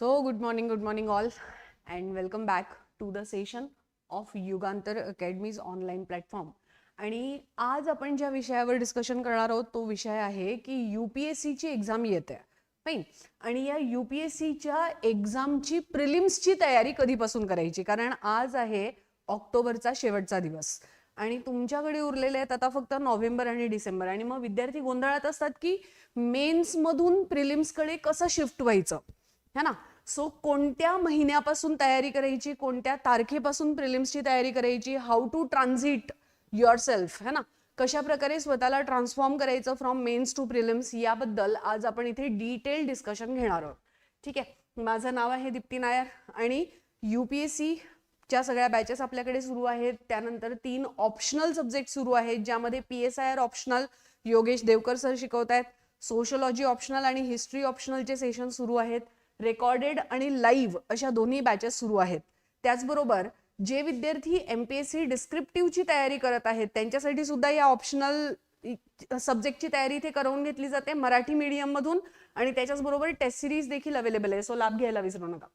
So, good morning, good morning, all, and welcome back to the session of Yugantar academies online platform आणि आज आपण ज्या विषयावर discussion करणार आहोत तो विषय आहे की यू पी एस सीची एक्झाम येते. फाईन आणि या यू पी एस सीच्या एक्झामची प्रिलिम्सची तयारी कधीपासून करायची? कारण आज आहे ऑक्टोबरचा शेवटचा दिवस. आणि तुमच्याकडे उरलेले आहेत आता फक्त नोव्हेंबर आणि डिसेंबर. आणि मग विद्यार्थी गोंधळात असतात की मेन्समधून प्रिलिम्सकडे कसं शिफ्ट व्हायचं? है ना? सो कोणत्या महिन्यापासून तयारी करायची? कोणत्या तारखेपासून प्रिलिम्सची तयारी करायची? How to transit yourself है ना? कशा प्रकारे स्वतःला ट्रान्सफॉर्म करायचं फ्रॉम मेन्स टू प्रिलिम्स याबद्दल आज आपण इथे डिटेल डिस्कशन घेणार आहोत. ठीक आहे? माझं नाव आहे दीप्ती नायर आणि यू पी एस सी च्या सगळ्या बॅचेस आपल्याकडे सुरू आहेत. त्यानंतर तीन ऑप्शनल सब्जेक्ट सुरू आहेत ज्यामध्ये P S I R optional Yogesh Devkar sir शिकवत आहेत सोशलॉजी ऑप्शनल आणि हिस्ट्री ऑप्शनलचे सेशन सुरू आहेत. रेकॉर्डेड आणि लाईव्ह अशा दोन्ही बॅचेस सुरू आहेत. त्याचबरोबर जे विद्यार्थी एम पी एस सी डिस्क्रिप्टिव्हची तयारी करत आहेत त्यांच्यासाठी सुद्धा या ऑप्शनल सब्जेक्टची तयारी इथे करवून घेतली जाते मराठी मीडियममधून आणि त्याच्याचबरोबर टेस्ट सिरीज देखील अवेलेबल आहे सो लाभ घ्यायला विसरू नका.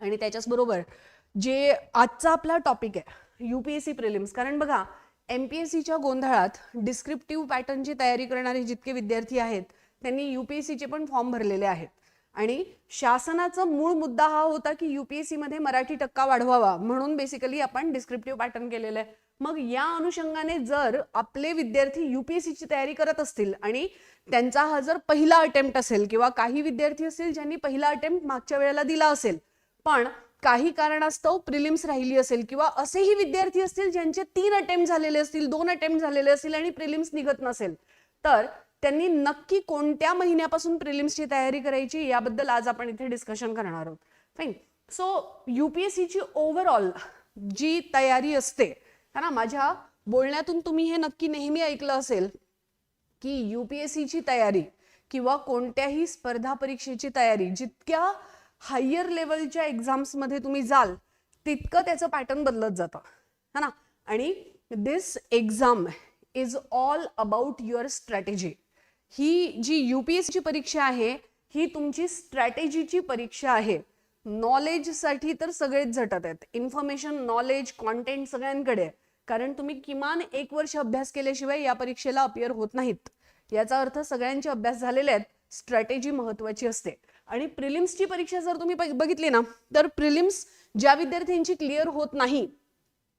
आणि त्याच्याचबरोबर जे आजचा आपला टॉपिक आहे U P S C prelims कारण बघा एम पी एस सीच्या गोंधळात डिस्क्रिप्टिव्ह पॅटर्नची तयारी करणारे जितके विद्यार्थी आहेत त्यांनी यू पी एस सीचे पण फॉर्म भरलेले आहेत. आणि शासनाचा मूळ मुद्दा हा होता की युपीएससी मध्ये मराठी टक्का वाढवावा म्हणून बेसिकली आपण डिस्क्रिप्टिव्ह पॅटर्न केलेलं आहे. मग या अनुषंगाने जर आपले विद्यार्थी युपीएससीची तयारी करत असतील आणि त्यांचा हा जर पहिला अटेम्प्ट असेल किंवा काही विद्यार्थी असतील ज्यांनी पहिला अटेम्प्ट मागच्या वेळेला दिला असेल पण काही कारणास्तव प्रिलिम्स राहिली असेल किंवा असेही विद्यार्थी असतील ज्यांचे तीन अटेम्प्ट झालेले असतील दोन अटेम्प्ट झालेले असतील आणि प्रिलिम्स निघत नसेल तर त्यांनी नक्की कोणत्या महिन्यापासून प्रिलिम्सची तयारी करायची याबद्दल आज आपण इथे डिस्कशन करणार आहोत. फाईन सो युपीएससीची ओव्हरऑल जी तयारी असते है ना माझ्या बोलण्यातून तुम्ही हे नक्की नेहमी ऐकलं असेल की युपीएससीची तयारी किंवा कोणत्याही स्पर्धा परीक्षेची तयारी जितक्या हायर लेवलच्या एक्झाम्समध्ये तुम्ही जाल तितकं त्याचं पॅटर्न बदलत जातं है ना. आणि this exam is all about your strategy ही जी यू पी एसची परीक्षा आहे ही तुमची स्ट्रॅटेजीची परीक्षा आहे. नॉलेजसाठी तर सगळेच झटत आहेत. इन्फॉर्मेशन नॉलेज कॉन्टेंट सगळ्यांकडे आहे. कारण तुम्ही किमान एक वर्ष अभ्यास केल्याशिवाय या परीक्षेला अपियर होत नाहीत. याचा अर्थ सगळ्यांचे अभ्यास झालेले आहेत स्ट्रॅटेजी महत्वाची असते. आणि प्रिलिम्सची परीक्षा जर तुम्ही बघितली ना तर प्रिलिम्स ज्या विद्यार्थ्यांची क्लिअर होत नाही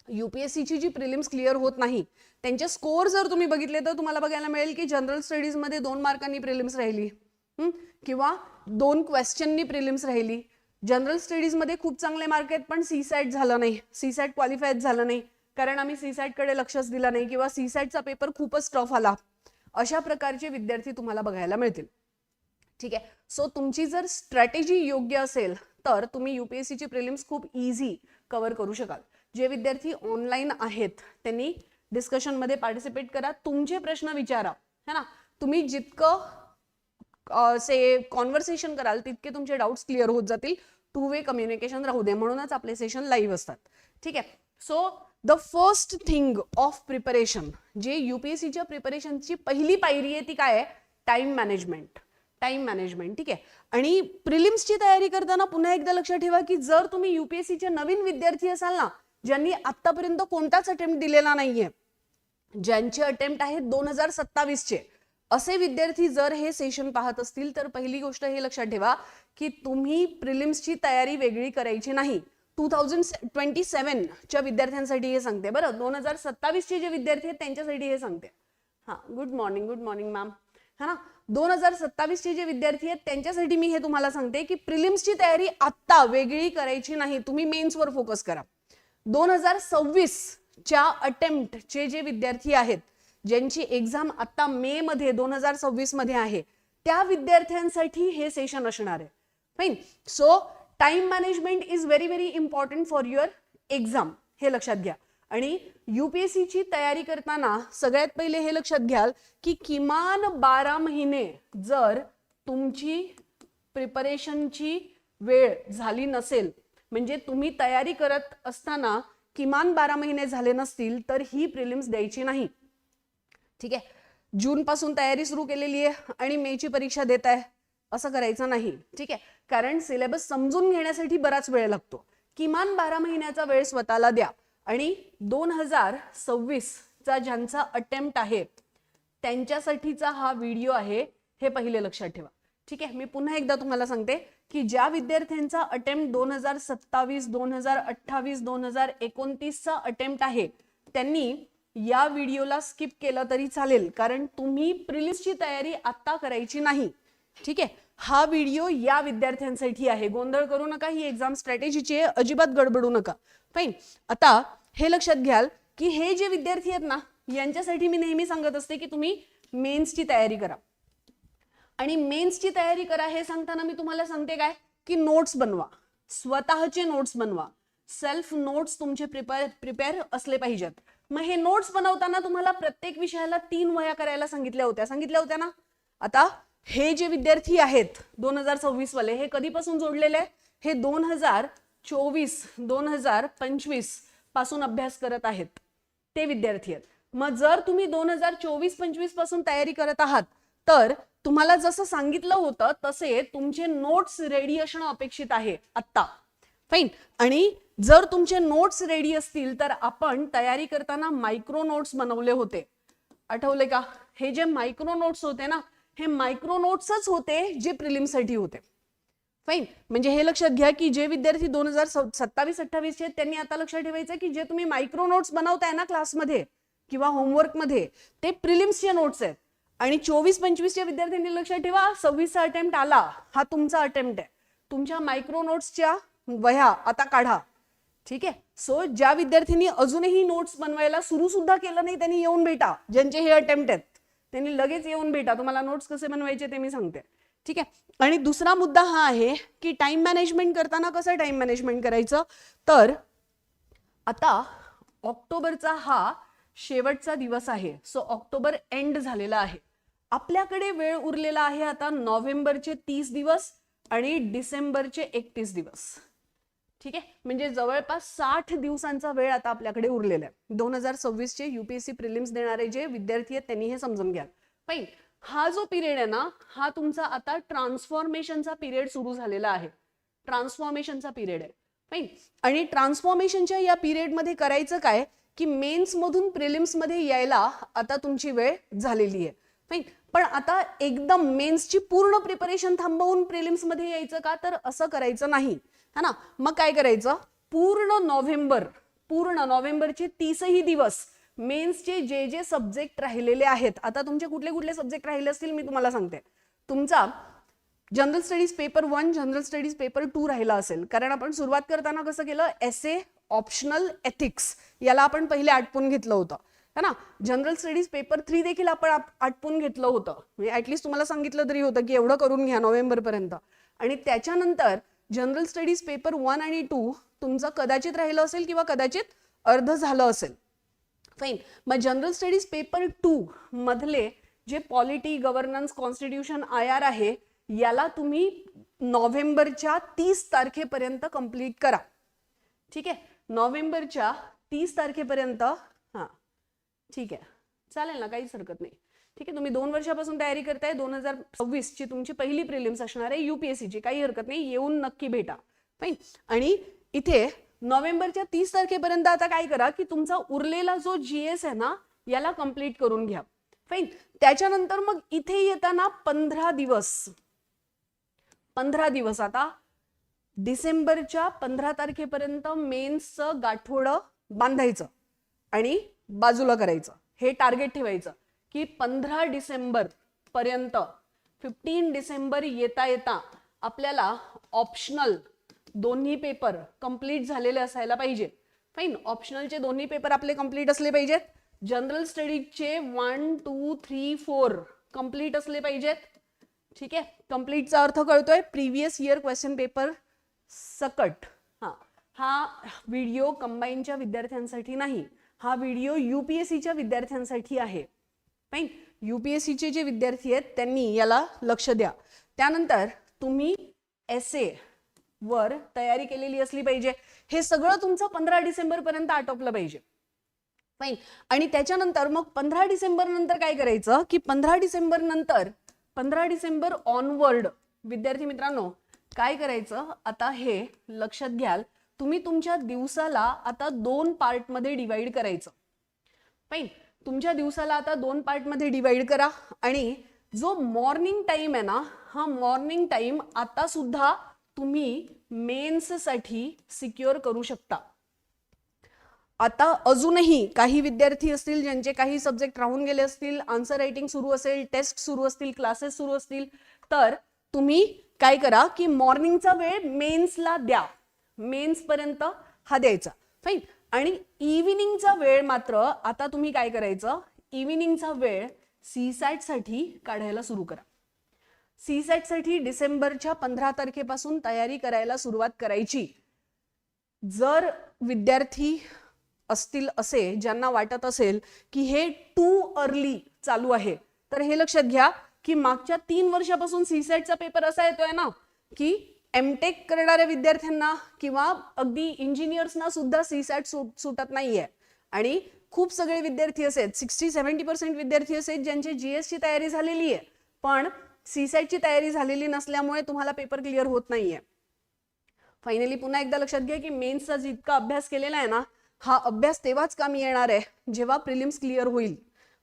युपीएससीची जी प्रिलिम्स क्लिअर होत नाही त्यांचे स्कोर जर तुम्ही बघितले तर तुम्हाला बघायला मिळेल की जनरल स्टडीजमध्ये दोन मार्कांनी प्रिलिम्स राहिली. किंवा दोन क्वेश्चननी प्रिलिम्स राहिली. जनरल स्टडीजमध्ये खूप चांगले मार्क आहेत पण सी सॅट झालं नाही. सी सॅट क्वालिफायच झालं नाही. कारण आम्ही सी सॅटकडे लक्षच दिलं नाही किंवा सी सॅटचा पेपर खूपच टफ आला. अशा प्रकारचे विद्यार्थी तुम्हाला बघायला मिळतील. ठीक आहे. सो तुमची जर स्ट्रॅटेजी योग्य असेल तर तुम्ही युपीएससीची प्रिलिम्स खूप इझी कव्हर करू शकाल. जे विद्यार्थी ऑनलाईन आहेत त्यांनी डिस्कशनमध्ये पार्टिसिपेट करा. तुमचे प्रश्न विचारा. है ना? तुम्ही जितकं से कॉन्व्हर्सेशन कराल तितके तुमचे डाऊट्स क्लिअर होत जातील. टू वे कम्युनिकेशन राहू दे. म्हणूनच आपले सेशन लाईव्ह असतात. ठीक आहे? So the first thing of preparation जे युपीएससीच्या प्रिपरेशनची पहिली पायरी आहे ती काय आहे? टाइम मॅनेजमेंट टाइम मॅनेजमेंट ठीक आहे? आणि प्रिलिम्सची तयारी करताना पुन्हा एकदा लक्षात ठेवा की जर तुम्ही युपीएससीचे नवीन विद्यार्थी असाल ना ज्यांनी आतापर्यंत कोणताच अटेम्प्ट दिलेला नाहीये. ज्यांचे अटेम्प्ट आहेत दोन हजार सत्तावीसचे. असे विद्यार्थी जर हे सेशन पाहत असतील तर पहिली गोष्ट हे लक्षात ठेवा की तुम्ही प्रिलिम्सची तयारी वेगळी करायची नाही. टू थाउजंड ट्वेंटी सेव्हनच्या विद्यार्थ्यांसाठी हे सांगते बरं. दोन हजार सत्तावीसचे जे विद्यार्थी आहेत त्यांच्यासाठी हे सांगते. हां good morning good morning ma'am हा ना? दोन हजार सत्तावीसचे जे विद्यार्थी आहेत त्यांच्यासाठी मी हे तुम्हाला सांगते की प्रिलिम्सची तयारी आत्ता वेगळी करायची नाही. तुम्ही मेन्सवर फोकस करा. दोन हजार सव्वीसच्या अटेम्प्टचे जे विद्यार्थी आहेत ज्यांची एक्झाम आता मे मध्ये दोन हजार सव्वीसमध्ये आहे त्या विद्यार्थ्यांसाठी हे सेशन असणार आहे. Fine so time management is very very important for your exam हे लक्षात घ्या. आणि युपीएससीची तयारी करताना सगळ्यात पहिले हे लक्षात घ्याल की किमान बारा महिने जर तुमची प्रिपरेशनची वेळ झाली नसेल म्हणजे तुम्ही तयारी करत असताना किमान बारा महिने झाले नसतील तर ही प्रिलिम्स द्यायची नाही. ठीक आहे? जून पासून तयारी सुरू केलेली आहे आणि मेची परीक्षा देत आहे. असं करायचं नाही. ठीक आहे? कारण सिलेबस समजून घेण्यासाठी बराच वेळ लागतो. किमान बारा महिन्याचा वेळ स्वतःला द्या. आणि दोन हजार सव्वीसचा ज्यांचा अटेम्प्ट आहे त्यांच्यासाठीचा हा व्हिडिओ आहे हे पहिले लक्षात ठेवा. ठीक आहे? मी पुन्हा एकदा तुम्हाला सांगते. की ज्या विद्यार्थ्यांचा अटेम्प्ट दोन हजार सत्तावीस दोन हजार अठ्ठावीस दोन हजार एकोणतीसचा अटेम्प्ट आहे त्यांनी या व्हिडिओला स्किप केलं तरी चालेल. कारण तुम्ही प्रिलिसची तयारी आत्ता करायची नाही. ठीक आहे? हा व्हिडिओ या विद्यार्थ्यांसाठी आहे. गोंधळ करू नका ही एक्झाम स्ट्रॅटेजीची आहे. अजिबात गडबडू नका. फाईन आता हे लक्षात घ्याल की हे जे विद्यार्थी आहेत ना यांच्यासाठी मी नेहमी सांगत असते की तुम्ही मेन्सची तयारी करा. आणि मेन्सची तयारी करा हे सांगताना मी तुम्हाला सांगते काय? की नोट्स बनवा. स्वतःचे नोट्स बनवा. सेल्फ नोट्स तुमचे प्रिपेअर प्रिपेअर असले पाहिजेत. मग हे नोट्स बनवताना तुम्हाला प्रत्येक विषयाला तीन वया करायला सांगितल्या होत्या. सांगितल्या होत्या ना? आता हे जे विद्यार्थी आहेत दोन हजार सव्वीस वाले हे कधीपासून जोडलेले आहे? हे दोन हजार चोवीस दोन हजार पंचवीसपासून अभ्यास करत आहेत. ते विद्यार्थी आहेत. मग जर तुम्ही दोन हजार चोवीस पंचवीसपासून तयारी करत आहात तर तुम्हाला जसं सांगितलं होतं तसे तुमचे नोट्स रेडी असणं अपेक्षित आहे आत्ता. फाईन आणि जर तुमचे नोट्स रेडी असतील तर आपण तयारी करताना मायक्रो नोट्स बनवले होते. आठवले का? हे जे मायक्रो नोट्स होते ना हे मायक्रो नोट्सच होते जे प्रिलिमसाठी होते. फाईन म्हणजे हे लक्षात घ्या की जे विद्यार्थी दोन हजार सत्तावीस अठ्ठावीसचे आहेत त्यांनी आता लक्षात ठेवायचं की जे तुम्ही मायक्रो नोट्स बनवताय ना क्लासमध्ये किंवा होमवर्कमध्ये ते प्रिलिम्सचे नोट्स आहेत. आणि चोवीस पंचवीसच्या विद्यार्थ्यांनी लक्षात ठेवा. सव्वीसचा अटेम्प्ट आला. हा तुमचा अटेम्प्ट आहे. तुमच्या मायक्रो नोट्सच्या वह्या आता काढा. ठीक आहे? सो ज्या विद्यार्थ्यांनी अजूनही नोट्स बनवायला सुरू सुद्धा केलं नाही त्यांनी येऊन भेटा. ज्यांचे हे अटेम्प्ट आहेत त्यांनी लगेच येऊन भेटा. तुम्हाला नोट्स कसे बनवायचे ते मी सांगते. ठीक आहे? आणि दुसरा मुद्दा हा आहे की टाइम मॅनेजमेंट करताना कसं टाइम मॅनेजमेंट करायचं? तर आता ऑक्टोबरचा हा शेवटचा दिवस आहे. सो ऑक्टोबर एंड झालेला आहे. आपल्याकडे वेळ उरलेला आहे आता नोव्हेंबरचे तीस दिवस आणि डिसेंबरचे एकतीस दिवस. ठीक आहे? म्हणजे जवळपास साठ दिवसांचा वेळ आता आपल्याकडे उरलेला आहे. दोन हजार सव्वीसचे युपीएससी प्रिलिम्स देणारे जे विद्यार्थी आहेत त्यांनी हे समजून घ्या. पण हा जो पिरियड आहे ना हा तुमचा आता ट्रान्सफॉर्मेशनचा पिरियड सुरू झालेला आहे. ट्रान्सफॉर्मेशनचा पिरियड आहे. आणि ट्रान्सफॉर्मेशनच्या या पिरियडमध्ये करायचं काय? की मेन्स मधून प्रिलिम्समध्ये यायला आता तुमची वेळ झालेली आहे. पण आता एकदम मेन्सची पूर्ण प्रिपरेशन थांबवून प्रिलिम्समध्ये यायचं का? तर असं करायचं नाही. है ना? मग काय करायचं? पूर्ण नोव्हेंबर पूर्ण नोव्हेंबरचे तीसही दिवस मेन्सचे जे जे सब्जेक्ट राहिलेले आहेत आता तुमचे कुठले कुठले सब्जेक्ट राहिले असतील मी तुम्हाला सांगते. तुमचा general studies paper one general studies paper two राहिला असेल. कारण आपण सुरुवात करताना कसं केलं? एस ए ऑप्शनल एथिक्स याला आपण पहिले आटपून घेतलं होतं. है ना? जनरल स्टडीज पेपर थ्री देखील आपण आटपून घेतलं होतं. म्हणजे ऍटलिस्ट तुम्हाला सांगितलं तरी होतं की एवढं करून घ्या नोव्हेंबरपर्यंत आणि त्याच्यानंतर जनरल स्टडीज पेपर वन आणि टू तुमचं कदाचित राहिलं असेल किंवा कदाचित अर्ध झालं असेल. फाईन मग जनरल स्टडीज पेपर टू मधले जे polity governance constitution I R आहे याला तुम्ही नोव्हेंबरच्या तीस तारखेपर्यंत कंप्लीट करा. ठीक आहे? नोव्हेंबरच्या तीस तारखेपर्यंत ठीक आहे. चालेल ना काहीच हरकत नाही. ठीक आहे तुम्ही दोन वर्षापासून तयारी करताय दोन हजार सव्वीसची तुमची पहिली प्रिलिम्स असणार आहे युपीएससीची काही हरकत नाही येऊन नक्की भेटा. फाईन आणि इथे नोव्हेंबरच्या तीस तारखेपर्यंत आता काय करा की तुमचा उरलेला जो जी एस आहे ना याला कंप्लीट करून घ्या. फाईन त्याच्यानंतर मग इथे येताना पंधरा दिवस. पंधरा दिवस आता. डिसेंबरच्या पंधरा तारखेपर्यंत मेन्सचं गाठोडं बांधायचं. आणि बाजूला करायचं. हे टार्गेट ठेवायचं की पंधरा डिसेंबर पर्यंत फिफ्टीन डिसेंबर येता येता आपल्याला ऑप्शनल दोन्ही पेपर कंप्लीट झालेले असायला पाहिजे. फाईन ऑप्शनलचे दोन्ही पेपर आपले कंप्लीट असले पाहिजेत. General स्टडीजचे one two three four complete असले पाहिजेत. ठीक आहे? कम्प्लीटचा अर्थ कळतोय. प्रिव्हियस इयर क्वेश्चन पेपर सकट. हा हा व्हिडिओ कंबाईनच्या विद्यार्थ्यांसाठी नाही. हा व्हिडिओ यू पी एस सीच्या विद्यार्थ्यांसाठी आहे. फाईन सीचे जे विद्यार्थी आहेत त्यांनी याला लक्ष द्या. त्यानंतर तुम्ही एस ए वर तयारी केलेली असली पाहिजे. हे सगळं तुमचं पंधरा डिसेंबरपर्यंत आटोपलं पाहिजे. फाईन आणि त्याच्यानंतर मग पंधरा डिसेंबर नंतर काय करायचं? की पंधरा डिसेंबर नंतर पंधरा डिसेंबर ऑनवर्ड विद्यार्थी मित्रांनो काय करायचं? आता हे लक्षात घ्याल. तुम्ही तुमच्या दिवसाला आता दोन पार्टमध्ये डिवाइड करायचं. फाईन तुमच्या दिवसाला आता दोन पार्टमध्ये डिवाइड करा आणि जो मॉर्निंग टाइम आहे ना हा मॉर्निंग टाइम आता सुद्धा तुम्ही मेन्ससाठी सिक्युअर करू शकता. आता अजूनही काही विद्यार्थी असतील ज्यांचे काही सब्जेक्ट राहून गेले असतील आन्सर रायटिंग सुरू असेल टेस्ट सुरू असतील क्लासेस सुरू असतील तर तुम्ही काय करा की मॉर्निंगचा वेळ मेन्सला द्या. मेन्सपर्यंत हा द्यायचा. फाईन आणि इव्हिनिंगचा वेळ मात्र आता तुम्ही काय करायचं? इव्हिनिंगचा वेळ सी साठी काढायला सुरू करा. सी साठी डिसेंबरच्या पंधरा तारखेपासून तयारी करायला सुरुवात करायची. जर विद्यार्थी असतील असे ज्यांना वाटत असेल की हे टू अर्ली चालू आहे तर हे लक्षात घ्या की मागच्या तीन वर्षापासून सीसॅटचा पेपर असा येतोय ना की एमटेक करणाऱ्या विद्यार्थ्यांना किंवा अगदी इंजिनियर्सना सुद्धा सीसॅट सुटत नाहीये. आणि खूप सगळे विद्यार्थी असे सिक्स्टी सेव्हन्टी पर्सेंट विद्यार्थी असे ज्यांची जीएसची तयारी झालेली आहे. पण सीसॅटची तयारी झालेली नसल्यामुळे तुम्हाला पेपर क्लिअर होत नाहीये. फायनली पुन्हा एकदा लक्षात घ्या की मेन्सचा जितका अभ्यास केलेला आहे ना हा अभ्यास तेव्हाच कामी येणार आहे जेव्हा प्रिलिम्स क्लिअर होईल.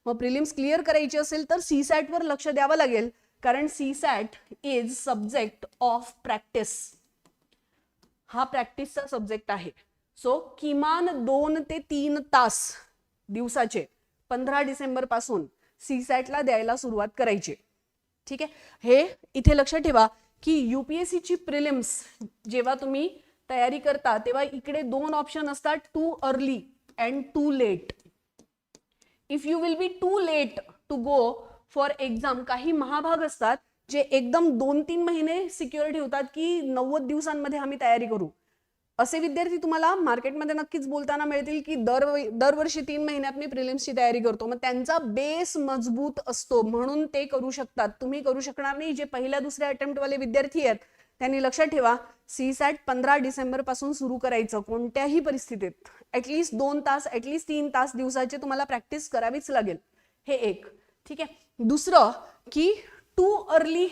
मग प्रिलिम्स क्लिअर करायची असेल तर सी वर लक्ष द्यावं लागेल. कारण C SAT is subject of practice हा प्रॅक्टिसचा सब्जेक्ट आहे. सो किमान दोन ते तीन तास दिवसाचे पंधरा डिसेंबरपासून सी सॅटला द्यायला सुरुवात करायची. ठीक आहे? हे इथे लक्षात ठेवा की युपीएससीची प्रिलिम्स जेव्हा तुम्ही तयारी करता तेव्हा इकडे दोन ऑप्शन असतात too early and too late if you will be too late to go for exam काही महाभाग असतात जे एकदम दोन तीन महिने सिक्युअर ठेवतात की नव्वद दिवसांमध्ये आम्ही तयारी करू. असे विद्यार्थी तुम्हाला मार्केटमध्ये नक्कीच बोलताना मिळतील की दर दरवर्षी तीन महिन्यात मी प्रिलिम्सची तयारी करतो. मग त्यांचा बेस मजबूत असतो म्हणून ते करू शकतात. तुम्ही करू शकणार नाही. जे पहिल्या दुसऱ्या अटेम्प्टवाले विद्यार्थी आहेत त्यांनी लक्षात ठेवा सी सॅट पंधरा डिसेंबरपासून सुरू करायचं कोणत्याही परिस्थितीत. ऍटलिस्ट दोन तास ऍटलीस्ट तीन तास दिवसाचे तुम्हाला प्रॅक्टिस करावीच लागेल. हे एक. ठीक आहे? दुसरं की टू अर्ली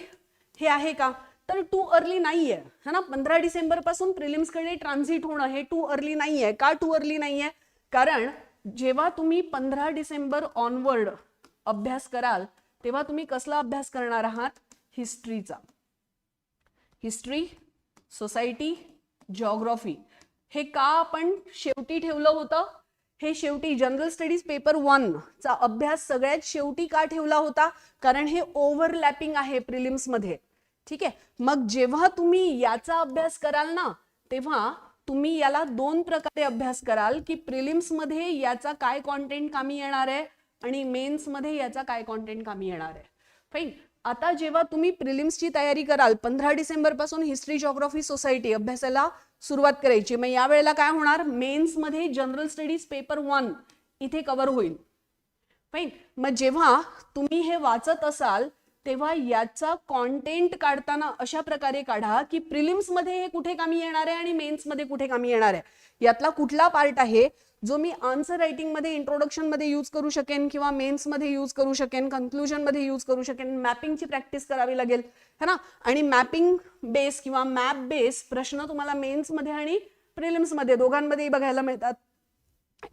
हे आहे का? तर टू अर्ली नाहीये. है ना? पंधरा डिसेंबरपासून प्रिलिम्सकडे ट्रान्झिट होणं हे टू अर्ली नाही आहे का टू अर्ली नाहीये? कारण जेव्हा तुम्ही पंधरा डिसेंबर ऑनवर्ड अभ्यास कराल तेव्हा तुम्ही कसला अभ्यास करणार आहात? हिस्ट्रीचा. हिस्ट्री सोसायटी जॉग्रॉफी हे का आपण शेवटी ठेवलं होतं? हे शेवटी जनरल स्टडीज पेपर वन चा अभ्यास सगळ्यात शेवटी का ठेवला होता? कारण हे ओव्हरलॅपिंग आहे प्रिलिम्समध्ये ठीक आहे? मग जेव्हा तुम्ही याचा अभ्यास कराल ना तेव्हा तुम्ही याला दोन प्रकारे अभ्यास कराल की प्रिलिम्समध्ये याचा काय कॉन्टेंट कामी येणार आहे आणि मेन्समध्ये याचा काय कॉन्टेंट कामी येणार आहे. फाईन आता जेव्हा तुम्ही प्रिलिम्सची तयारी कराल पंधरा डिसेंबरपासून हिस्ट्री जॉग्राफी सोसायटी अभ्यासाला सुरुवात करायची मग यावेळेला काय होणार? मेन्समध्ये जनरल स्टडीज पेपर वन इथे कव्हर होईल. फाईन मग जेव्हा तुम्ही हे वाचत असाल तेव्हा याचा कॉन्टेंट काढताना अशा प्रकारे काढा की प्रिलिम्समध्ये हे कुठे कामी येणार आहे आणि मेन्समध्ये कुठे कामी येणार आहे. यातला कुठला पार्ट आहे जो मी आन्सर रायटिंगमध्ये इंट्रोडक्शनमध्ये इंट्रोडक्शनमध्ये यूज करू शकेन किंवा मेन्समध्ये यूज करू शकेन कन्क्लुजनमध्ये यूज करू शकेन मॅपिंगची प्रॅक्टिस करावी लागेल है ना? आणि मॅपिंग बेस किंवा मॅप बेस प्रश्न तुम्हाला मेन्समध्ये आणि प्रिलिम्समध्ये दोघांमध्येही बघायला मिळतात.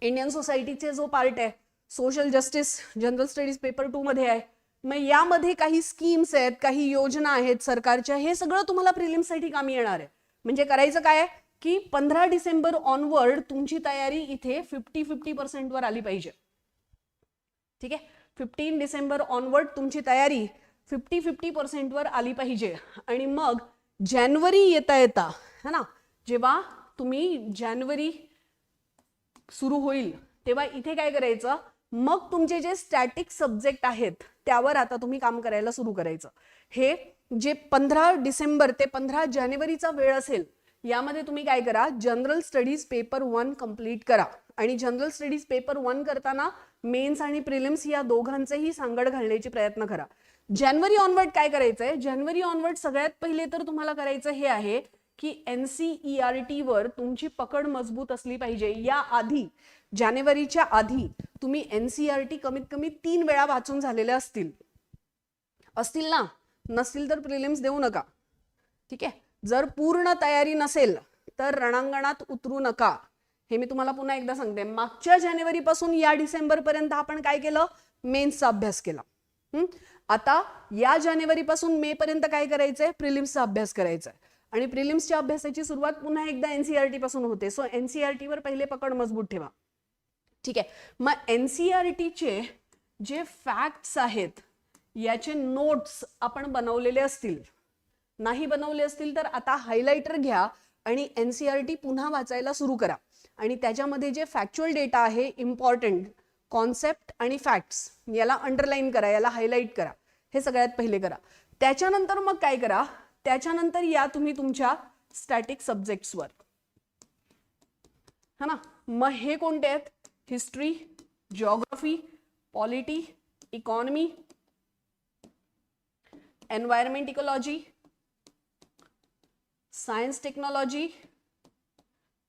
इंडियन सोसायटीचे जो पार्ट आहे social justice general studies paper two मध्ये आहे. मग यामध्ये काही स्कीम्स आहेत काही योजना आहेत सरकारच्या हे सगळं तुम्हाला प्रिलिम्ससाठी कामी येणार आहे. म्हणजे करायचं काय आहे? की पंधरा डिसेंबर ऑनवर्ड तुमची तयारी इथे फिफ्टी फिफ्टी पर्सेंटवर आली पाहिजे. ठीक आहे? फिफ्टीन डिसेंबर ऑनवर्ड तुमची तयारी फिफ्टी फिफ्टी पर्सेंटवर आली पाहिजे. आणि मग जानेवारी येता येता है ना? जेव्हा तुम्ही जानेवारी सुरू होईल तेव्हा इथे काय करायचं? मग तुमचे जे स्टॅटिक सब्जेक्ट आहेत त्यावर आता तुम्ही काम करायला सुरू करायचं. हे जे पंधरा डिसेंबर ते पंधरा जानेवारीचा वेळ असेल यामध्ये तुम्ही काय करा general studies paper one complete करा. आणि जनरल स्टडीज पेपर वन करताना मेन्स आणि प्रिलिम्स या दोघांचेही सांगड घालण्याची प्रयत्न करा. जानेवारी ऑनवर्ड काय करायचंय? जानेवारी ऑनवर्ड सगळ्यात पहिले तर तुम्हाला करायचं हे आहे की एन सी आर टी वर तुमची पकड मजबूत असली पाहिजे. या आधी जानेवारीच्या आधी तुम्ही एन सी आर टी कमीत कमी तीन वेळा वाचून झालेल्या असतील. असतील ना? नसतील तर प्रिलिम्स देऊ नका. ठीक आहे? जर पूर्ण तयारी नसेल तर रणांगणात उतरू नका. हे मी तुम्हाला पुन्हा एकदा सांगते. मागच्या जानेवारीपासून या डिसेंबरपर्यंत आपण काय केलं? मेन्सचा अभ्यास केला. आता या जानेवारीपासून मे पर्यंत काय करायचंय? प्रिलिम्सचा अभ्यास करायचा आहे आणि प्रिलिम्सच्या अभ्यासाची सुरुवात पुन्हा एकदा एनसीआरटी पासून होते. सो एनसीआरटी वर पहिले पकड मजबूत ठेवा. ठीक आहे. मग एनसीआरटीचे जे फॅक्ट्स आहेत याचे नोट्स आपण बनवलेले असतील. नाही बनवले असतील तर आता हायलायटर घ्या आणि एन सी आर टी पुन्हा वाचायला सुरू करा. आणि त्याच्यामध्ये जे फॅक्च्युअल डेटा आहे इम्पॉर्टंट कॉन्सेप्ट आणि फॅक्ट्स याला अंडरलाईन करा याला हायलाईट करा. हे सगळ्यात पहिले करा. त्याच्यानंतर मग काय करा? त्याच्यानंतर या तुम्ही तुमच्या स्टॅटिक सब्जेक्ट्सवर है ना? मग हे कोणते आहेत? History geography polity economy environment ecology science technology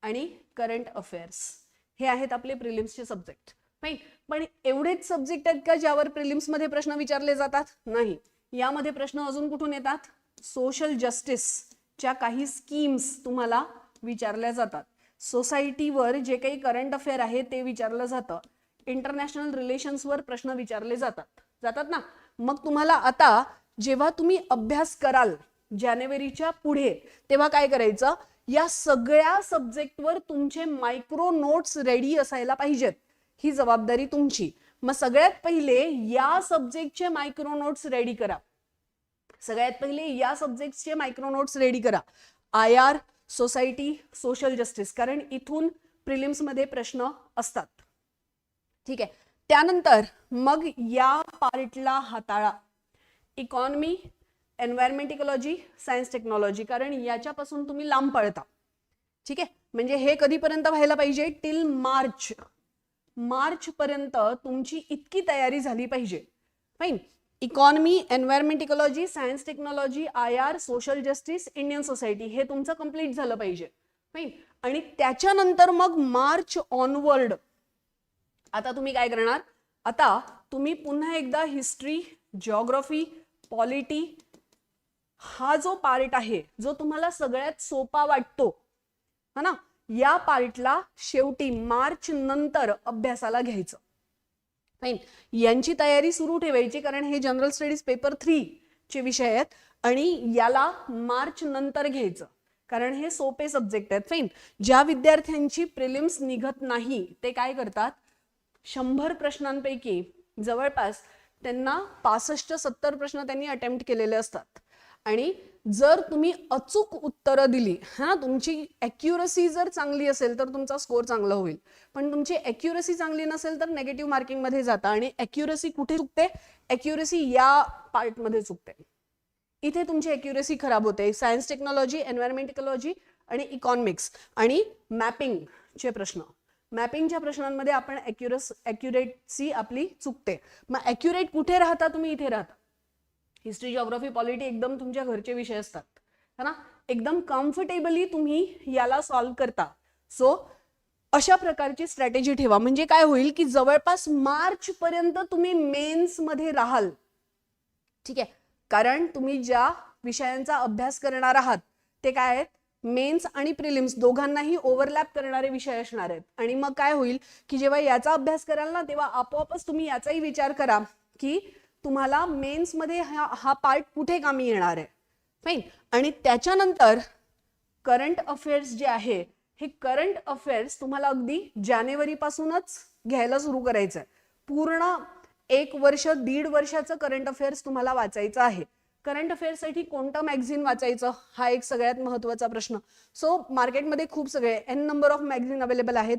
आणि करंट अफेअर्स. हे आहेत आपले प्रिलिम्सचे सब्जेक्ट. नाही पण एवढेच सब्जेक्ट आहेत का ज्यावर प्रिलिम्समध्ये प्रश्न विचारले जातात? नाही. यामध्ये प्रश्न अजून कुठून येतात? सोशल जस्टिसच्या काही स्कीम्स तुम्हाला विचारल्या जातात. सोसायटीवर जे काही करंट अफेअर आहे ते विचारलं जातं. इंटरनॅशनल रिलेशन्सवर प्रश्न विचारले जातात. जातात ना? मग तुम्हाला आता जेव्हा तुम्ही अभ्यास कराल जानेवारीच्या पुढे तेव्हा काय करायचं? या सगळ्या सब्जेक्टवर तुमचे मायक्रो नोट्स रेडी असायला पाहिजेत. ही जबाबदारी तुमची. मग सगळ्यात पहिले या सब्जेक्टचे मायक्रो नोट्स रेडी करा. सगळ्यात पहिले या सब्जेक्टचे मायक्रो नोट्स रेडी करा. I R society social justice कारण इथून प्रिलिम्समध्ये प्रश्न असतात. ठीक आहे. त्यानंतर मग या पार्टला हाताळा. Economy environment ecology science technology कारण याच्यापासून तुम्ही लांब पळता. ठीक आहे? म्हणजे हे कधीपर्यंत व्हायला पाहिजे? टिल मार्च मार्च पर्यंत तुमची इतकी तयारी झाली पाहिजे. Fine economy environment ecology science technology I R social justice Indian society हे तुमचं कंप्लीट झालं पाहिजे. फाईन आणि त्याच्यानंतर मग मार्च ऑनवर्ड आता तुम्ही काय करणार? आता तुम्ही पुन्हा एकदा हिस्ट्री जॉग्रफी पॉलिटी हा जो पार्ट आहे जो तुम्हाला सगळ्यात सोपा वाटतो हा ना? या पार्टला शेवटी मार्च नंतर अभ्यासाला घ्यायचं. फाईन यांची तयारी सुरू ठेवायची कारण हे जनरल स्टडीज पेपर थ्री चे विषय आहेत आणि याला मार्च नंतर घ्यायचं. कारण हे सोपे सब्जेक्ट आहेत. फाईन ज्या विद्यार्थ्यांची प्रिलिम्स निघत नाही ते काय करतात? शंभर प्रश्नांपैकी जवळपास त्यांना पासष्ट सत्तर प्रश्न त्यांनी अटेम्प्ट केलेले असतात. आणि जर तुम्ही अचूक उत्तरं दिली हा तुमची ॲक्युरसी जर चांगली असेल तर तुमचा स्कोर चांगला होईल. पण तुमची ॲक्युरसी चांगली नसेल तर नेगेटिव्ह मार्किंगमध्ये जाता आणि ॲक्युरसी कुठे चुकते? ॲक्युरसी या पार्टमध्ये चुकते. इथे तुमची ॲक्युरसी खराब होते. सायन्स टेक्नॉलॉजी एन्व्हायरमेंट इकॉलॉजी आणि इकॉनॉमिक्स आणि मॅपिंगचे प्रश्न. मॅपिंगच्या प्रश्नांमध्ये आपण ॲक्युरस ॲक्युरेटसी आपली चुकते. मग ॲक्युरेट कुठे राहता? तुम्ही इथे राहता. हिस्ट्री जॉग्रफी पॉलिटी एकदम तुमच्या घरचे विषय असतात. है ना? एकदम कम्फर्टेबली तुम्ही याला सॉल्व्ह करता. सो अशा प्रकारची स्ट्रॅटेजी ठेवा. म्हणजे काय होईल की जवळपास मार्च पर्यंत तुम्ही मेन्समध्ये राहाल. ठीक आहे? कारण तुम्ही ज्या विषयांचा अभ्यास करणार आहात ते काय आहेत? मेन्स आणि प्रिलिम्स दोघांनाही ओव्हरलॅप करणारे विषय असणार आहेत. आणि मग काय होईल की जेव्हा याचा अभ्यास कराल ना तेव्हा आपोआपच तुम्ही याचाही विचार करा की तुम्हाला मेन्समध्ये हा हा पार्ट कुठे कामी येणार आहे? फाईन आणि त्याच्यानंतर करंट अफेअर्स जे आहे हे करंट अफेअर्स तुम्हाला अगदी जानेवारीपासूनच घ्यायला सुरू करायचं आहे पूर्ण एक वर्ष दीड वर्षाचं करंट अफेअर्स तुम्हाला वाचायचं आहे. करंट अफेअर्ससाठी कोणतं मॅगझिन वाचायचं? हा एक सगळ्यात महत्त्वाचा प्रश्न. सो मार्केटमध्ये खूप सगळे n number of magazine available आहेत.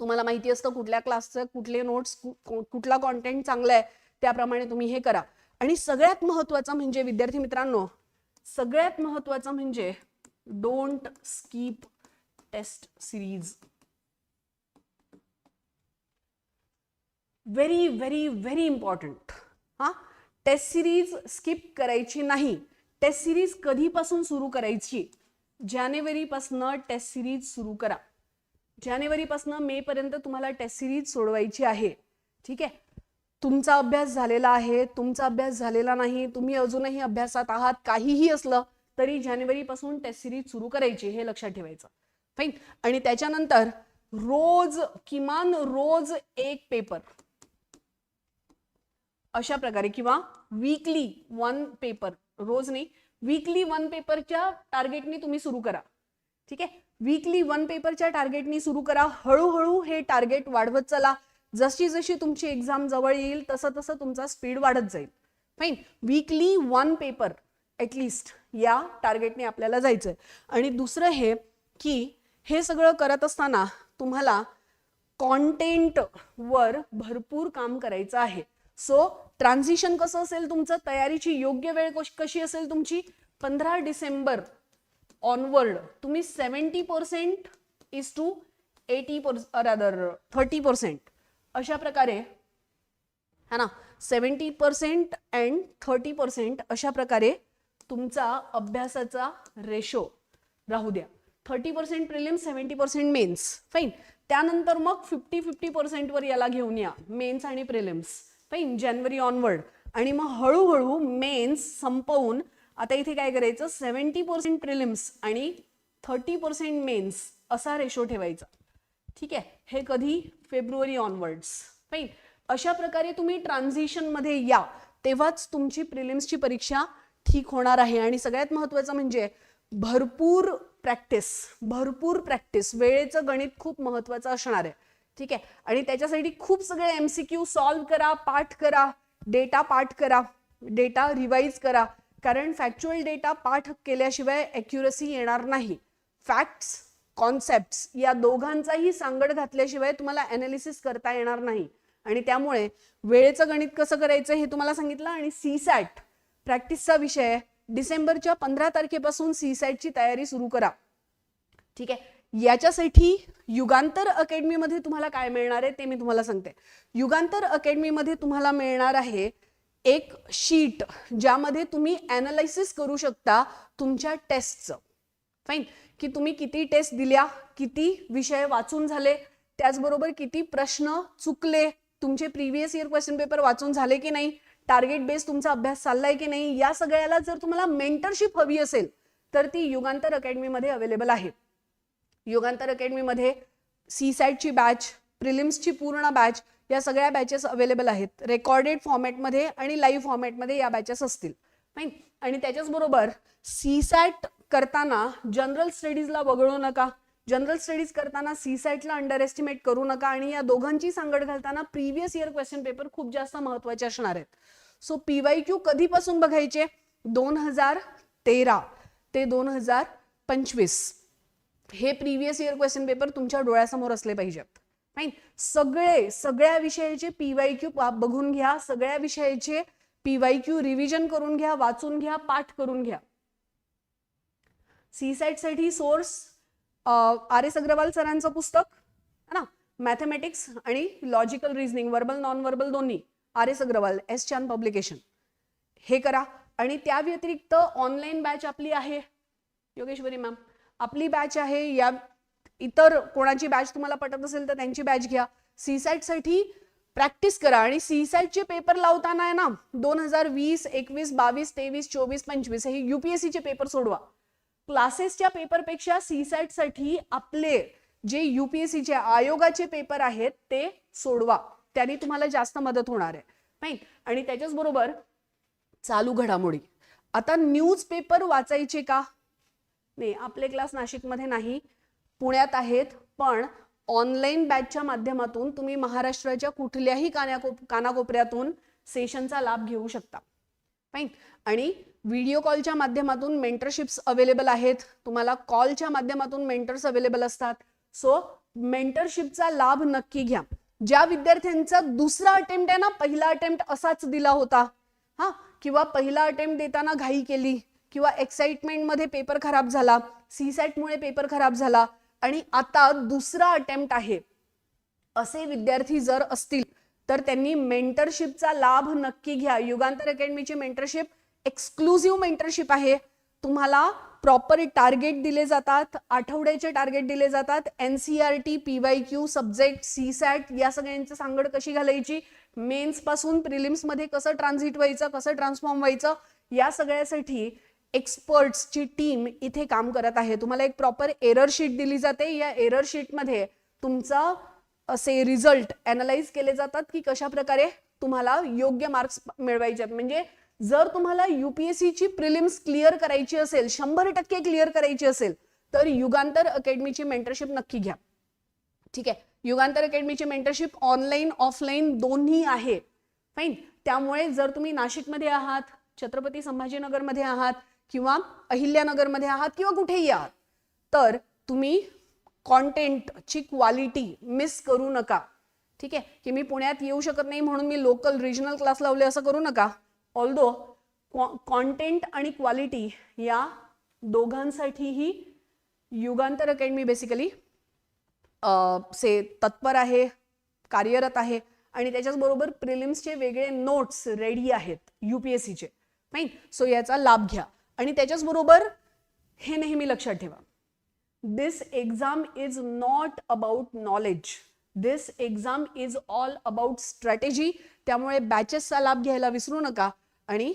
तुम्हाला माहिती असतं कुठल्या क्लासचं कुठले नोट्स कुठला कॉन्टेंट चांगला आहे. त्याप्रमाणे तुम्ही हे करा. आणि सगळ्यात महत्वाचं म्हणजे विद्यार्थी मित्रांनो सगळ्यात महत्वाचं म्हणजे don't skip test series very very very important हा? टेस्ट सिरीज स्किप करायची नाही. टेस्ट सिरीज कधीपासून सुरू करायची? जानेवारीपासनं टेस्ट सिरीज सुरू करा. जानेवारीपासनं मे पर्यंत तुम्हाला टेस्ट सिरीज सोडवायची आहे. ठीक आहे? तुमचा अभ्यास झालेला आहे तुमचा अभ्यास झालेला नाही तुम्ही अजूनही अभ्यासात आहात काहीही असलं तरी जानेवारीपासून टेस्ट सिरीज सुरू करायची हे लक्षात ठेवायचं. फाईन आणि त्याच्यानंतर रोज किमान रोज एक पेपर अशा प्रकारे किंवा वीकली वन पेपर रोज नाही वीकली वन पेपरच्या टार्गेटनी तुम्ही सुरू करा. ठीक आहे? वीकली वन पेपरच्या टार्गेटनी सुरू करा. हळूहळू हे टार्गेट वाढवत चला. जशी जशी तुमची एक्झाम जवळ येईल तसं तसं तुमचा स्पीड वाढत जाईल. Fine weekly one paper at least या टार्गेटने आपल्याला जायचं आहे आणि दुसरं हे की हे सगळं करत असताना तुम्हाला कॉन्टेंटवर भरपूर काम करायचं आहे. सो ट्रान्झिशन कसं असेल तुमचं? तयारीची योग्य वेळ कशी असेल तुमची? पंधरा डिसेंबर ऑनवर्ड तुम्ही seventy percent is to eighty percent rather thirty percent अशा प्रकारे है ना seventy percent and thirty percent अशा प्रकारे तुमचा अभ्यासाचा रेशो राहू द्या. Thirty percent prelims seventy percent mains fine त्यानंतर मग फिफ्टी फिफ्टी पर्सेंटवर याला घेऊन या. मेन्स आणि प्रिलिम्स फाईन जानेवारी ऑनवर्ड आणि मग हळूहळू मेन्स संपवून आता इथे काय करायचं? सेवन्टी पर्सेंट प्रिलिम्स आणि थर्टी पर्सेंट मेन्स असा रेशो ठेवायचा. ठीक आहे? हे कधी फेब्रुवारी ऑनवर्ड्स फाईन अशा प्रकारे तुम्ही ट्रान्झिशनमध्ये या तेव्हाच तुमची प्रिलिम्सची परीक्षा ठीक होणार आहे. आणि सगळ्यात महत्वाचं म्हणजे भरपूर प्रॅक्टिस भरपूर प्रॅक्टिस वेळेचं गणित खूप महत्वाचं असणार आहे. ठीक आहे? आणि त्याच्यासाठी खूप सगळे एम सी क्यू सॉल्व्ह करा पाठ करा डेटा पाठ करा डेटा रिवाईज करा. कारण फॅक्च्युअल डेटा पाठ केल्याशिवाय ॲक्युरसी येणार नाही. फॅक्ट्स कॉन्सेप्ट्स या दोघांचाही सांगड घातल्याशिवाय तुम्हाला अनालिसिस करता येणार नाही. आणि त्यामुळे वेळेचं गणित कसं करायचं हे तुम्हाला सांगितलं आणि सी सॅट प्रॅक्टिसचा विषय डिसेंबरच्या पंधरा तारखेपासून सी सॅटची तयारी सुरू करा. ठीक आहे? याच्यासाठी युगांतर अकॅडमीमध्ये तुम्हाला काय मिळणार आहे ते मी तुम्हाला सांगते. युगांतर अकॅडमीमध्ये तुम्हाला मिळणार आहे एक शीट ज्यामध्ये तुम्ही अनालायसिस करू शकता तुमच्या टेस्टचं फाईन की तुम्ही किती टेस्ट दिल्या किती विषय वाचून झाले त्याचबरोबर किती प्रश्न चुकले तुमचे प्रिव्हियस इयर क्वेश्चन पेपर वाचून झाले की नाही टार्गेट बेस तुमचा अभ्यास चाललाय की नाही या सगळ्याला जर तुम्हाला मेंटरशिप हवी असेल तर ती युगांतर अकॅडमीमध्ये अवेलेबल आहे. युगांतर अकॅडमीमध्ये सी सॅटची बॅच प्रिलिम्सची पूर्ण बॅच या सगळ्या बॅचेस अवेलेबल आहेत. रेकॉर्डेड फॉर्मॅटमध्ये आणि लाईव्ह फॉर्मॅटमध्ये या बॅचेस असतील. फाईन आणि त्याच्याच बरोबर सी सॅट करताना जनरल स्टडीजला वगळू नका. जनरल स्टडीज करताना सी सॅटला अंडर एस्टिमेट करू नका आणि या दोघांची सांगड घालताना प्रिव्हियस इयर क्वेश्चन पेपर खूप जास्त महत्त्वाचे असणार आहेत. सो पीवाय क्यू कधीपासून बघायचे? दोन हजार तेरा ते दोन हजार पंचवीस. हे प्रिव्हियस इयर क्वेश्चन पेपर तुमच्या डोळ्यासमोर असले पाहिजेत. फाईन सगळे सगळ्या विषयाचे पीवाय क्यू बघून घ्या. सगळ्या विषयाचे पीवाय क्यू रिव्हिजन करून घ्या वाचून घ्या पाठ करून घ्या. सी साठी सोर्स आर एस अग्रवाल सरांचं पुस्तक है ना? मॅथमॅटिक्स आणि logical reasoning verbal non verbal दोन्ही R S Aggarwal S Chand publication हे करा. आणि त्या व्यतिरिक्त ऑनलाईन बॅच आपली आहे. योगेश्वरी मॅम आपली बॅच आहे. या इतर कोणाची बॅच तुम्हाला पटत असेल तर त्यांची बॅच घ्या. सी प्रॅक्टिस करा. आणि सी चे पेपर लावताना आहे ना दोन हजार वीस एकवीस बावीस तेवीस चोवीस पंचवीस हे युपीएससीचे पेपर सोडवा. क्लासेसच्या पेपरपेक्षा सीसॅटसाठी आपले जे युपीएससीचे आयोगाचे पेपर आहेत ते सोडवा. त्याने तुम्हाला जास्त मदत होणार आहे. नाही आणि त्याच्याच बरोबर चालू घडामोडी. आता न्यूज पेपर वाचायचे का? नाही आपले क्लास नाशिकमध्ये नाही पुण्यात आहेत पण ऑनलाईन बॅचच्या माध्यमातून तुम्ही महाराष्ट्राच्या कुठल्याही कानाकोप कानाकोपऱ्यातून सेशनचा लाभ घेऊ शकता. फाईन आणि व्हिडिओ कॉलच्या माध्यमातून मेंटरशिप्स अवेलेबल आहेत. तुम्हाला कॉलच्या माध्यमातून मेंटर्स अवेलेबल असतात. सो मेंटरशिपचा लाभ नक्की घ्या. ज्या विद्यार्थ्यांचा दुसरा अटेम्प्ट आहे ना पहिला अटेम्प्ट असाच दिला होता. हा? किंवा पहिला अटेम्प्ट देताना घाई केली किंवा एक्साइटमेंटमध्ये पेपर खराब झाला सी सॅटमुळे पेपर खराब झाला आणि आता दुसरा अटेम्प्ट आहे. असे विद्यार्थी जर असतील तर त्यांनी मेंटरशिपचा लाभ नक्की घ्या. युगांतर अकॅडमीची मेंटरशिप एक्सक्लुझिव्ह मेंटरशिप आहे. तुम्हाला प्रॉपर टार्गेट दिले जातात आठवड्याचे टार्गेट दिले जातात. N C R T P Y Q subject C SAT या सगळ्यांची सांगड कशी घालायची? मेन्सपासून प्रिलिम्समध्ये कसं ट्रान्झिट व्हायचं कसं ट्रान्सफॉर्म व्हायचं? या सगळ्यासाठी एक्सपर्ट्सची टीम इथे काम करत आहे. तुम्हाला एक प्रॉपर एरर शीट दिली जाते. या एरर शीटमध्ये तुमचं असे रिझल्ट अनालाइज केले जातात की कशा प्रकारे तुम्हाला योग्य मार्क्स मिळवायचे. आहेत म्हणजे जर तुम्हाला युपीएससीची प्रिलिम्स क्लिअर करायची असेल शंभर टक्के क्लिअर करायची असेल तर युगांतर अकॅडमीची मेंटरशिप नक्की घ्या. ठीक आहे? युगांतर अकॅडमीची मेंटरशिप ऑनलाईन ऑफलाईन दोन्ही आहे. फाईन त्यामुळे जर तुम्ही नाशिकमध्ये आहात छत्रपती संभाजीनगरमध्ये आहात किंवा अहिल्यानगरमध्ये आहात किंवा कुठेही आहात तर तुम्ही कॉन्टेंटची क्वालिटी मिस करू नका. ठीक आहे? की मी पुण्यात येऊ शकत नाही म्हणून मी लोकल रिजनल क्लास लावले असं करू नका. ऑल्दो कॉन्टेंट आणि क्वालिटी या दोघांसाठीही युगांतर अकॅडमी बेसिकली से तत्पर आहे कार्यरत आहे आणि त्याच्याचबरोबर प्रिलिम्सचे वेगळे नोट्स रेडी आहेत यू पी एस सीचे फाईन सो याचा लाभ घ्या. आणि त्याच्याचबरोबर हे नेहमी लक्षात ठेवा. This exam is not about knowledge this exam is all about strategy त्यामुळे बॅचेसचा लाभ घ्यायला विसरू नका. आणि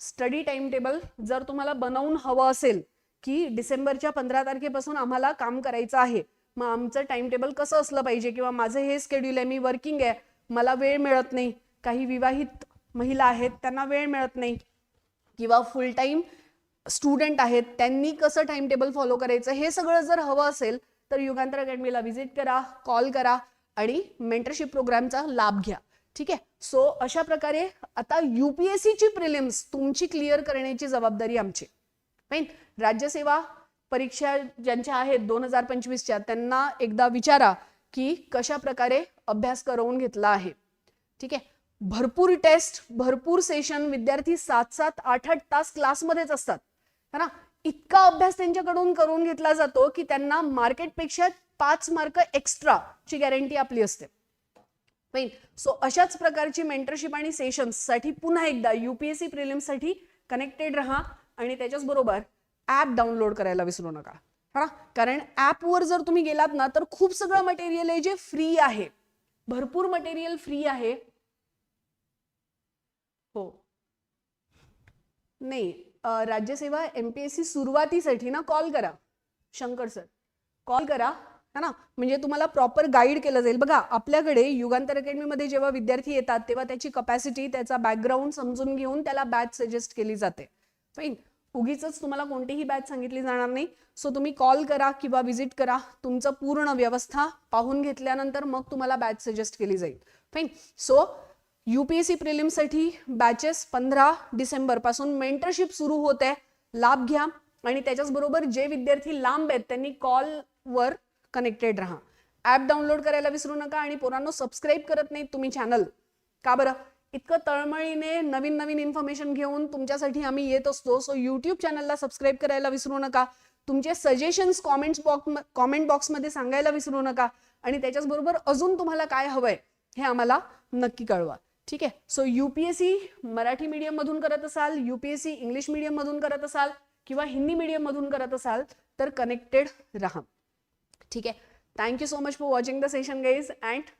स्टडी टाइम टेबल जर तुम्हाला बनवून हवं असेल की डिसेंबरच्या पंधरा तारखेपासून आम्हाला काम करायचं आहे मग आमचं टाइम टेबल कसं असलं पाहिजे किंवा माझं हे स्केड्यूल आहे मी वर्किंग आहे मला वेळ मिळत नाही. काही विवाहित महिला आहेत त्यांना वेळ मिळत नाही. किंवा फुल टाईम स्टुडंट आहेत त्यांनी कसं टाइम टेबल फॉलो करायचं हे सगळं जर हवं असेल तर युगांतर अकॅडमीला व्हिजिट करा कॉल करा आणि मेंटरशिप प्रोग्रामचा लाभ घ्या. ठीक आहे? सो अशा प्रकारे आता युपीएससीची प्रिलिम्स तुमची क्लिअर करण्याची जबाबदारी आमची. राईट राज्यसेवा परीक्षा ज्यांच्या आहेत दोन हजार पंचवीसच्या त्यांना एकदा विचारा की कशा प्रकारे अभ्यास करवून घेतला आहे. ठीक आहे? भरपूर टेस्ट भरपूर सेशन विद्यार्थी सात सात आठ आठ तास क्लासमध्येच असतात. है ना? इतका अभ्यास त्यांच्याकडून करून घेतला जातो की त्यांना मार्केटपेक्षा पाच मार्क एक्स्ट्रा ची गॅरंटी आपली असते. सो अशाच प्रकारची मेंटरशिप आणि सेशन्ससाठी पुन्हा एकदा युपीएससी प्रिलिम्ससाठी कनेक्टेड राहा आणि त्याच्याच बरोबर ऍप डाउनलोड करायला विसरू नका. हा कारण ऍपवर जर तुम्ही गेलात ना तर खूप सगळं मटेरियल आहे जे फ्री आहे. भरपूर मटेरियल फ्री आहे. हो. नाही. अं, राज्यसेवा एमपीएससी सुरुवातीसाठी ना कॉल करा. शंकर सर कॉल करा. है ना? म्हणजे तुम्हाला प्रॉपर गाईड केलं जाईल. बघा आपल्याकडे युगांतर अकॅडमीमध्ये जेव्हा विद्यार्थी येतात तेव्हा त्याची कपॅसिटी त्याचा बॅकग्राऊंड समजून घेऊन त्याला बॅच सजेस्ट केली जाते. फाईन उगीच तुम्हाला कोणतीही बॅच सांगितली जाणार नाही. सो तुम्ही कॉल करा किंवा व्हिजिट करा. तुमचं पूर्ण व्यवस्था पाहून घेतल्यानंतर मग तुम्हाला बॅच सजेस्ट केली जाईल. फाईन सो युपीएससी प्रिलिम्ससाठी बॅचेस पंधरा डिसेंबरपासून मेंटरशिप सुरू होते लाभ घ्या आणि त्याच्याच बरोबर जे विद्यार्थी लांब आहेत त्यांनी कॉलवर कनेक्टेड राहा. ऍप डाउनलोड करायला विसरू नका आणि पोरांनो सबस्क्राईब करत नाही तुम्ही चॅनल का बरं? इतकं तळमळीने नवीन नवीन इन्फॉर्मेशन घेऊन तुमच्यासाठी आम्ही येत असतो. सो यूट्यूब चॅनलला सबस्क्राईब करायला विसरू नका. तुमचे सजेशन्स कॉमेंट्स बॉक्स कॉमेंट बॉक्समध्ये सांगायला विसरू नका. आणि त्याच्याच बरोबर अजून तुम्हाला काय हवंय हे आम्हाला नक्की कळवा. ठीक आहे. सो यूपीएससी मराठी मीडियम मधून करत असाल यूपीएससी इंग्लिश मीडियममधून करत असाल किंवा हिंदी मीडियम मधून करत असाल तर कनेक्टेड राहा. ठीक आहे. Thank you so much for watching the session guys and